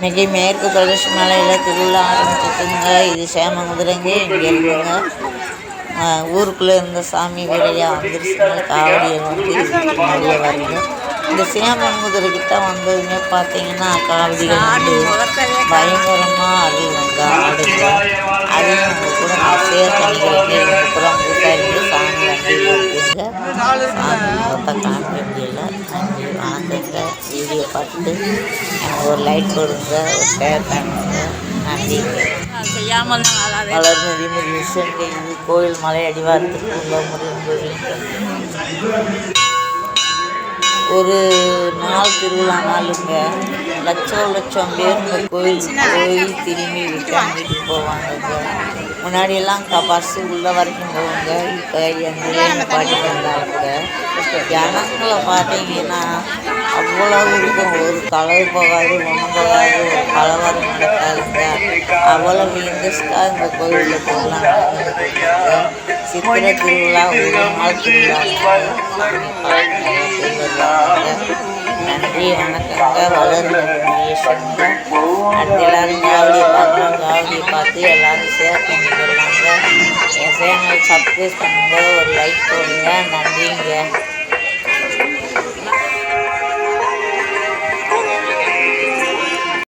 இன்றைக்கி மேற்கு தொடர்ச்சி மலையில் திருவிழா ஆரம்பிச்சிட்டுங்க இது சேமங்குதிரங்க இங்கே இருக்குங்க. ஊருக்குள்ளே இருந்த சாமி வேலையாக வந்துருச்சுங்க. காவடியை வந்து இதுக்கு பின்னாடியே வருங்க இந்த சேமங்குதிரைக்கிட்ட வந்ததுமே பார்த்தீங்கன்னா காவடிகள் பயங்கரமாக அது அதுங்க ஆடுங்க அதையும் உங்க கூட நான் ஷேர் எங்கள் இவங்க கூட இருந்து சாமி வண்டியில் இருக்குங்க. சாமி மொத்தம் காமிக்க முடியல. நன்றி வீடியோ பார்த்துட்டு ஒரு லைக் கொடுங்க ஒரு ஷேர் பண்ணுங்க. நன்றி. செய்யாமல் தான் வாழாதே வளர்மதி முருகேசன் இது கோயில் மலை அடிவாரத்துக்கு உள்ள முருகன் கோயில் ஒரு நாள் திருவிழா நாளுங்க. லட்சம் லட்சம் பேர் இந்த கோயில் போய் திரும்பி ரிட்டர்ன் வீட்டுக்கு போவாங்கங்க முன்னாடியெல்லாம் பஸ்ஸு உள்ள வரைக்கும் போவாங்க. இப்போ எந்த பாட்டு வந்தாங்க ஜனங்களை பார்த்தீங்கன்னா அவ்வளவு இருக்கும். ஒரு கலவு போகாது ஒன்றும் போகாது ஒரு கலவரம் நடக்காதுங்க. அவ்வளவு இன்ட்ரெஸ்டாக இந்த கோயிலில் போகலாம் சித்திரை திருவிழா ஒரு நாள் திருவிழா நன்றி வணக்கங்க. வளர்ந்து எல்லாரும் காவடியை பார்க்கலாம் காவடியை பார்த்து எல்லாரும் ஷேர் பண்ணிக்கலாங்க. என் சேனல் சப்ஸ்கிரைப் பண்ணுங்க. ஒரு லைக் போடுங்க. நன்றிங்க.